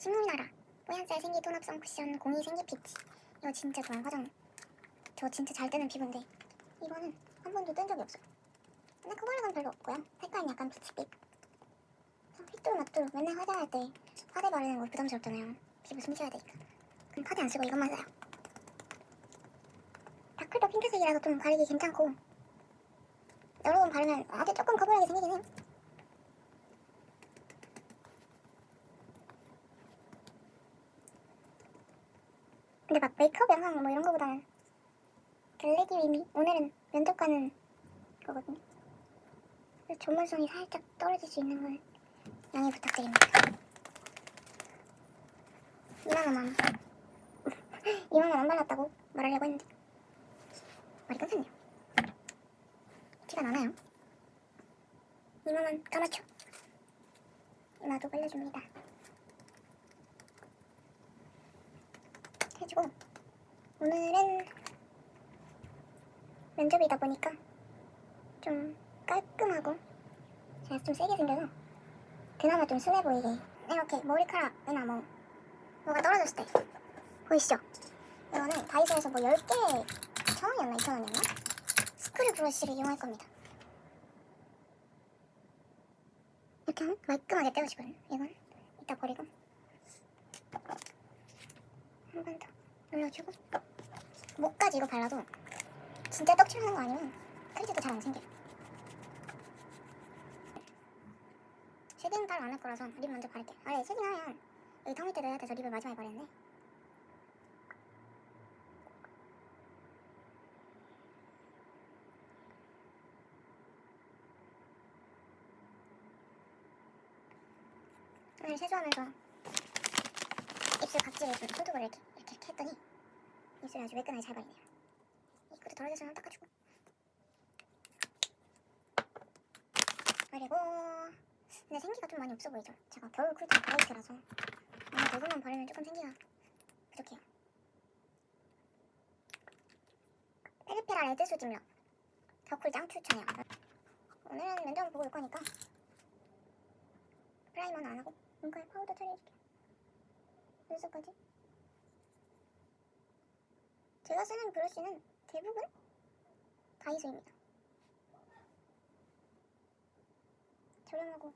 식물나라. 뽀얀살 생기 톤업성 쿠션 공이 생기 피치. 이거 진짜 좋아요. 화장. 저 진짜 잘 뜨는 피부인데. 이거는 한 번도 뜬 적이 없어요. 근데 커버력은 별로 없고요. 색깔은 약간 피치빛. 휘뚜루마뚜루. 맨날 화장할 때 파데 바르는 거 부담스럽잖아요. 피부 숨 쉬어야 되니까. 그럼 파데 안 쓰고 이것만 써요. 다크도 핑크색이라서 좀 가리기 괜찮고. 여러 번 바르면 아주 조금 커버력이 생기긴 해요 근데 막 메이크업 영상 뭐 이런 거보다는 글래디 위미 오늘은 면접 가는 거거든요. 그래서 전문성이 살짝 떨어질 수 있는 건 양해 부탁드립니다. 2만 원만 2만 원 안 발랐다고 말하려고 했는데 말이 끊겼네요. 티가 나나요? 2만 원 까맣죠? 나도 발라줍니다. 해주고 오늘은 면접이다 보니까 좀 깔끔하고 제가 좀 세게 생겨서 그나마 좀 순해 보이게. 이렇게 머리카락이나 뭐 뭐가 떨어졌을 때. 보이시죠? 이거는 다이소에서 뭐 10개 1,000원이었나 2,000원이었나? 스크류 브러쉬를 이용할 겁니다. 이렇게 하면 깔끔하게 떼어지거든요 이건 이따 버리고. 한 번 더 눌러주고 목까지 이거 발라도 진짜 떡칠하는 거 아니면 크리즈도 잘 안 생겨요 쉐딩 따로 안 할 거라서 립 먼저 바를게요 아래 쉐딩 하면 여기 턱 밑에 넣어야 돼서 립을 마지막에 바르는데 오늘 세수하면서 입술 각질을 좀 손톱으로 이렇게 이렇게 했더니 입술이 아주 매끈하게 잘 발리네요. 입구도 덜어져서 닦아주고 그리고 근데 생기가 좀 많이 없어 보이죠? 제가 겨울 쿨톤 브레이크라서 오늘 대부분 바르면 조금 생기가 부족해요. 페리페라 레드 수증력 겨쿨 짱 추천해요. 오늘은 면접 보고 올 거니까 프라이머는 안 하고 눈가에 파우더 처리해줄게요. 눈썹까지. 제가 쓰는 브러쉬는 대부분 다이소입니다. 저렴하고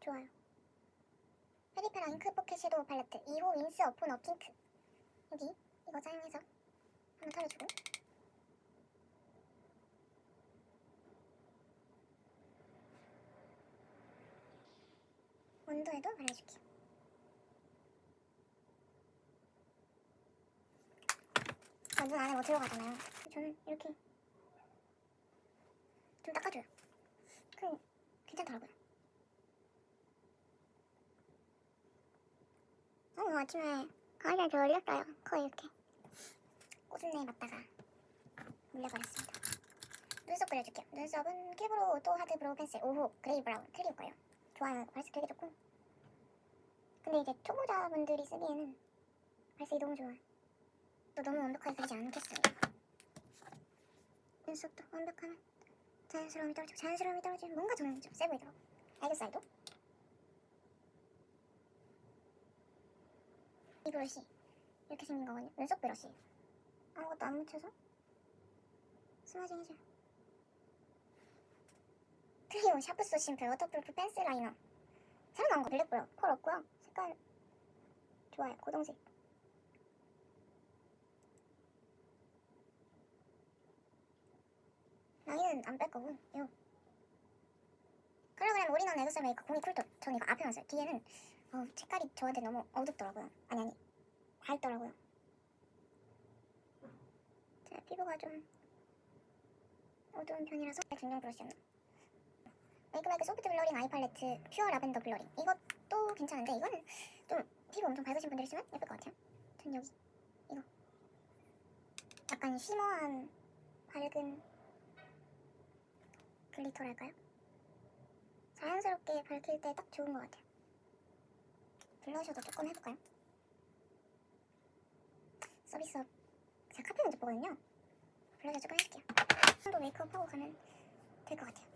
좋아요. 페리페라 잉크 포켓 섀도우 팔레트 2호 윈스 어프너 핑크 여기 이거 사용해서 한번 털어주고 원도에도 발라줄게요. 눈 안에 뭐 들어가잖아요. 저는 이렇게 좀 닦아줘요. 그럼 괜찮더라고요. 어, 오늘 아침에 가을에 저 올렸어요. 거의 이렇게 꽃순내에 맞다가 물려버렸습니다. 눈썹 그려줄게요. 눈썹은 킬브로우 오토 하드 브로우 펜슬 5호 그레이 브라운 클리오 거예요. 좋아요. 발색 되게 좋고. 근데 이제 초보자분들이 쓰기에는 발색이 너무 좋아요. 또 너무 완벽하게 그리지 않겠어요. 눈썹도 완벽하면 자연스러움이 떨어지고 자연스러움이 떨어지면 뭔가 저는 좀세 보이더라고. 애교살도. 이 브러쉬 이렇게 생긴 거거든요. 눈썹 브러쉬. 아무것도 안 묻혀서 스마징 해줘요. 클리오 샤프소 심플 워터프루프 펜슬 라이너 새로 나온 거 블랙 보여 펄 없고요 색깔 좋아요 고동색 라인은 안뺄 거고 요. 컬러그램 올인원 애교살 메이커 공이 쿨톤 저는 이거 앞에만 써요. 뒤에는 어, 색깔이 저한테 너무 어둡더라고요. 아니 아니 밝더라고요. 제 피부가 좀 어두운 편이라서 중량 브러쉬였나? 메이크메이크 소프트 블러링 아이 팔레트 퓨어 라벤더 블러링. 이것도 괜찮은데 이거는 좀 피부 엄청 밝으신 분들이 쓰면 예쁠 것 같아요. 전 여기 이거. 약간 쉬머한 밝은 글리터랄까요? 자연스럽게 밝힐 때 딱 좋은 것 같아요. 블러셔도 조금 해볼까요? 서비스업. 제가 카페 면접 보거든요. 블러셔 조금 해줄게요. 또 메이크업 하고 가면 될 것 같아요